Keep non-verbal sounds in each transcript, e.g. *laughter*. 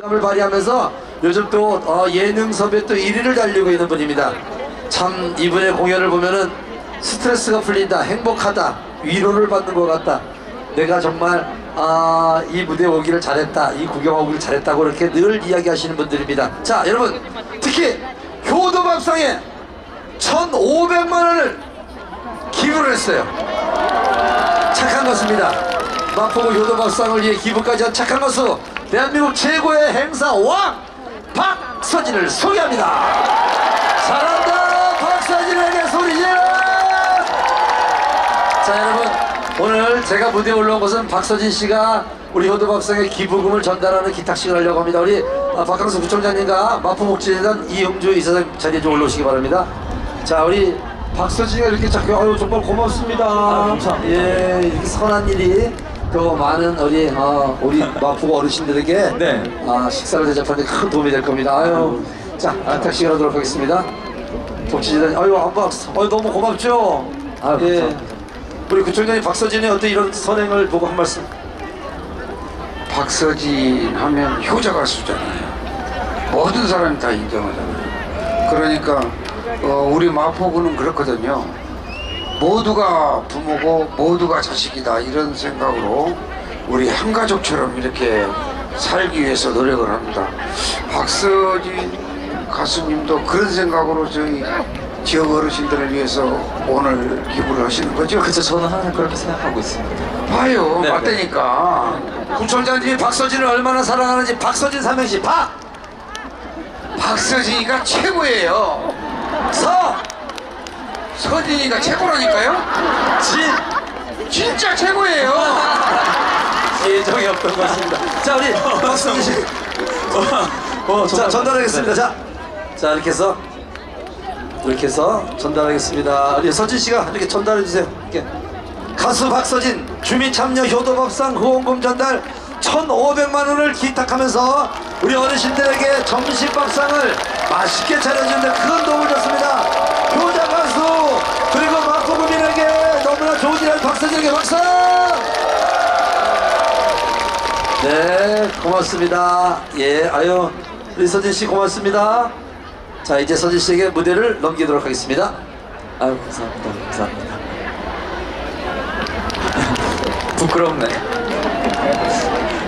감을 발휘하면서 요즘 또 어, 예능 섭외 또 1위를 달리고 있는 분입니다. 참 이분의 공연을 보면은 스트레스가 풀린다, 행복하다, 위로를 받는 것 같다. 내가 정말 아, 이 무대 오기를 잘했다, 이 구경 오기를 잘했다고 이렇게 늘 이야기하시는 분들입니다. 자, 여러분 특히 효도밥상에 1,500만 원을 기부를 했어요. 착한 것입니다. 마포구 효도밥상을 위해 기부까지 한 착한 것수 대한민국 최고의 행사 왕 박서진을 소개합니다. 잘한다 박서진에게 소리 질러! 자 여러분 오늘 제가 무대에 올라온 것은 박서진 씨가 우리 효도밥상에 기부금을 전달하는 기탁식을 하려고 합니다. 우리 아, 박강수 부총장님과 마포목재단 이영주 이사장 자리에 좀 올라오시기 바랍니다. 자 우리 박서진이가 이렇게 착해 아유 정말 고맙습니다. 감사합니다. 예 이렇게 선한 일이 또 많은 우리 어, 우리 마포구 어르신들에게 네. 아, 식사를 대접하는 데 큰 도움이 될 겁니다. 아유 자 기탁식을 하도록 하겠습니다. 복지재단 아유 안박스 아유 너무 고맙죠. 아유, 예. 감사합니다. 우리 구청장님 박서진의 어떤 이런 선행을 보고 한 말씀. 박서진 하면 효자 가수잖아요. 모든 사람이 다 인정하잖아요. 그러니까 어, 우리 마포구는 그렇거든요. 모두가 부모고 모두가 자식이다 이런 생각으로 우리 한 가족처럼 이렇게 살기 위해서 노력을 합니다. 박서진 가수님도 그런 생각으로 저희 지역 어르신들을 위해서 오늘 기부를 하시는 거죠? 그쵸 저는 항상 그렇게 생각하고 있습니다 봐요, 네, 맞다니까. 구청장님이 박서진을 얼마나 사랑하는지 박서진 삼행시 박! 박서진이가 최고예요. 서! 서진이가 최고라니까요? 진! 진짜 최고예요. 예정이 없던 것 같습니다. 자, 우리 박서진 씨. 어, 자, 정말- 전달하겠습니다. 네. 자, 자, 이렇게 해서. 이렇게 해서 전달하겠습니다. 우리 서진 씨가 이렇게 전달해 주세요. 이렇게. 가수 박서진 주민 참여 효도밥상 후원금 전달 1,500만 원을 기탁하면서 우리 어르신들에게 점심밥상을 맛있게 차려주는데 큰 도움을 줬습니다. 효자 가수 그리고 마포구민에게 너무나 좋은 일을 박서진에게 박수! 네, 고맙습니다. 예, 아유, 우리 서진 씨 고맙습니다. 자, 이제 서진 씨에게 무대를 넘기도록 하겠습니다. 아유 감사합니다 감사합니다 *laughs* 부끄럽네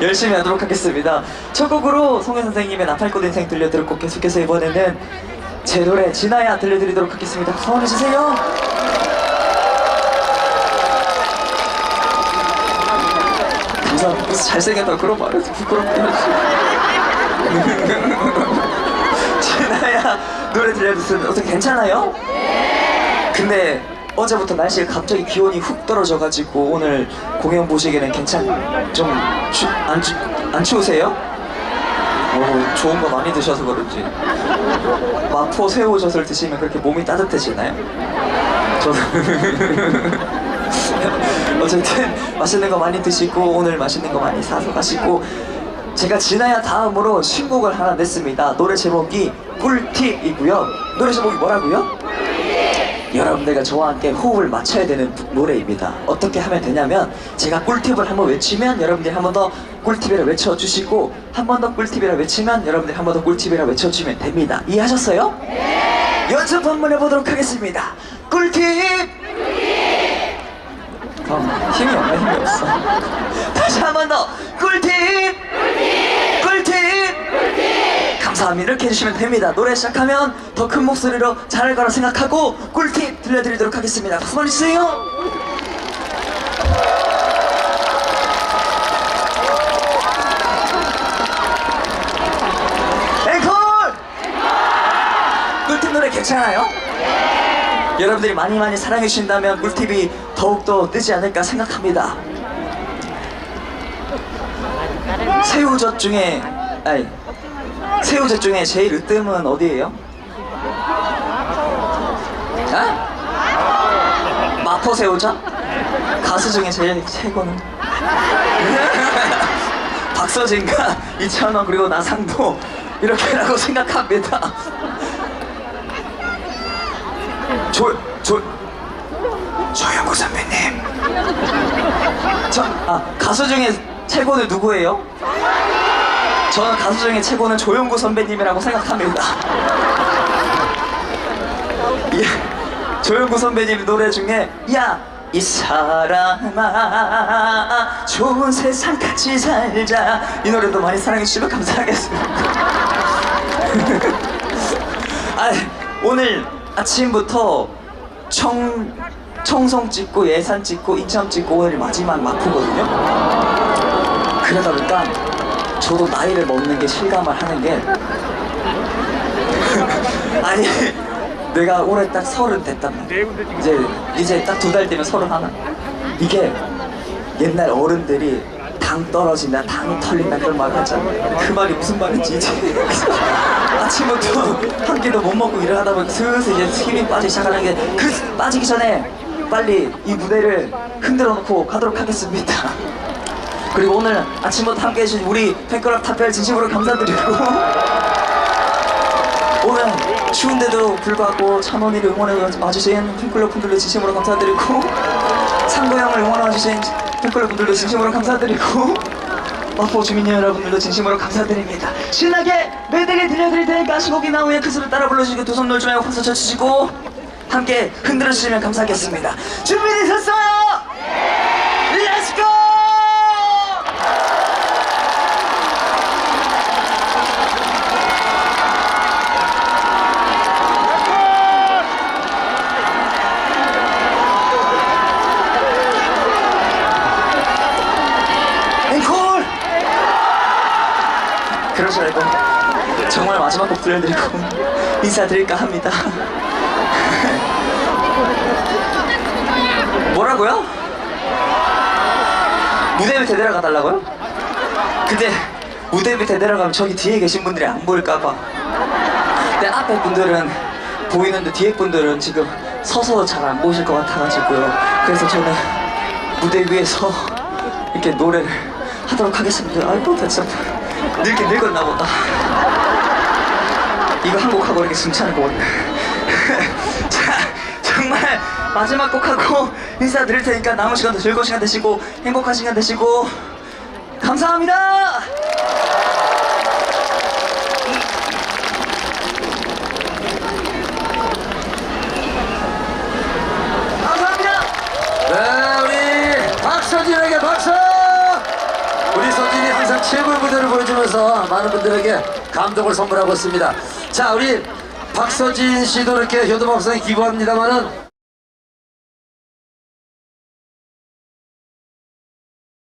열심히 하도록 하겠습니다 첫 곡으로 송혜 선생님의 나팔꽃 인생 들려드렸고 계속해서 이번에는 제 노래 진아야 들려드리도록 하겠습니다 성원해주세요 무슨 잘생겼다고 그런 말해서 부끄럽게 *laughs* 진아야 노래 들려주세요 어떻게 괜찮아요? 근데 어제부터 날씨가 갑자기 기온이 훅 떨어져가지고 오늘 공연 보시기에는 괜찮 좀안 안 추우세요? 오 좋은 거 많이 드셔서 그런지 마포 새우젓을 드시면 그렇게 몸이 따뜻해지나요? 저는 *laughs* 어쨌든 맛있는 거 많이 드시고 오늘 맛있는 거 많이 사서 가시고 제가 지나야 다음으로 신곡을 하나 냈습니다 노래 제목이 꿀팁이고요 노래 제목이 뭐라고요? 여러분들과 저와 함께 호흡을 맞춰야 되는 노래입니다. 어떻게 하면 되냐면 제가 꿀팁을 한번 외치면 여러분들이 한 번 더 꿀팁이라 외쳐주시고 한 번 더 꿀팁이라 외치면 여러분들이 한 번 더 꿀팁이라 외쳐주면 됩니다. 이해하셨어요? 네. 연습 한번 해보도록 하겠습니다. 꿀팁! 어, 힘이 없네 힘이 없어. 다시 한 번더 꿀팁! 꿀팁! 감사합니다. 이렇게 해주시면 됩니다. 노래 시작하면 더 큰 목소리로 잘할 거라 생각하고 꿀팁 들려드리도록 하겠습니다. 박수 많이 주세요. 앵콜! 꿀팁 노래 괜찮아요? 여러분들이 많이 많이 사랑해 주신다면 꿀팁이 더욱더 뜨지 않을까 생각합니다. 새우젓 중에 아니 새우젓 중에 제일 으뜸은 어디예요? 아? 마포 새우젓? 가수 중에 제일 최고는 *laughs* 박서진과 이찬원 그리고 나상도 이렇게라고 생각합니다. 조, 조, 조영구 선배님. 저, 아, 가수 중에 최고는 누구예요? 저는 가수 중에 최고는 조용구 선배님이라고 생각합니다. *laughs* 예, 조용구 선배님 노래 중에 야! 이 사람아 좋은 세상 같이 살자 이 노래도 많이 사랑해 주시면 감사하겠습니다 *laughs* 아, 오늘 아침부터 청, 청송 찍고 예산 찍고 이참 찍고 오늘 마지막 마포거든요. 그러다 보니까 저도 나이를 먹는 게 실감을 하는 게 *laughs* 아니 내가 올해 딱 서른 됐단 말이야. 이제 이제 딱 두 달 되면 서른 하나. 이게 옛날 어른들이 당 떨어진다 당이 털린다 그런 말 하잖아 그 말이 무슨 말인지 이제 *laughs* 아침부터 한 끼도 못 먹고 일을 하다 보니까 슬슬 이제 힘이 빠지기 시작하는 게 그 빠지기 전에 빨리 이 무대를 흔들어 놓고 가도록 하겠습니다. *laughs* 그리고 오늘 아침부터 함께 해주신 우리 팬클럽 탑별 진심으로 감사드리고 *laughs* 오늘 추운데도 불구하고 찬원이를 응원해 와주신 팬클럽 분들도 진심으로 감사드리고 상도 형을 응원해 와주신 팬클럽 분들도 진심으로 감사드리고 마포 주민 여러분들도 진심으로 감사드립니다 신나게 메들리 들려드릴 테니까 시곡이 나오면 그 소리 따라 불러주시고 두 손 놀지 말고 박수 쳐주시고 함께 흔들어 주시면 감사하겠습니다 준비되셨어요? 렛츠고! 앵콜! 그러지 말고 정말 마지막 곡 들려드리고 *laughs* 인사드릴까 합니다. *laughs* 뭐라고요? 무대 밑에 내려가달라고요? 근데 무대 밑에 내려가면 저기 뒤에 계신 분들이 안 보일까봐. 내 앞에 분들은 보이는데 뒤에 분들은 지금 서서 잘 안 보실 것 같아가지고요. 그래서 저는 무대 위에서 이렇게 노래를 하도록 하겠습니다. 아이고 나 진짜 늙긴 늙었나 보다 이거 한 곡 하고 이렇게 숨차는 거 *laughs* 자, 정말 마지막 곡 하고 인사드릴 테니까 남은 시간도 즐거운 시간 되시고 행복한 시간 되시고 감사합니다. 감사합니다. 네, 우리 박서진에게 박수! 최고의 무대를 보여주면서 많은 분들에게 감동을 선물하고 있습니다. 자, 우리 박서진 씨도 이렇게 효도박상에 기부합니다만은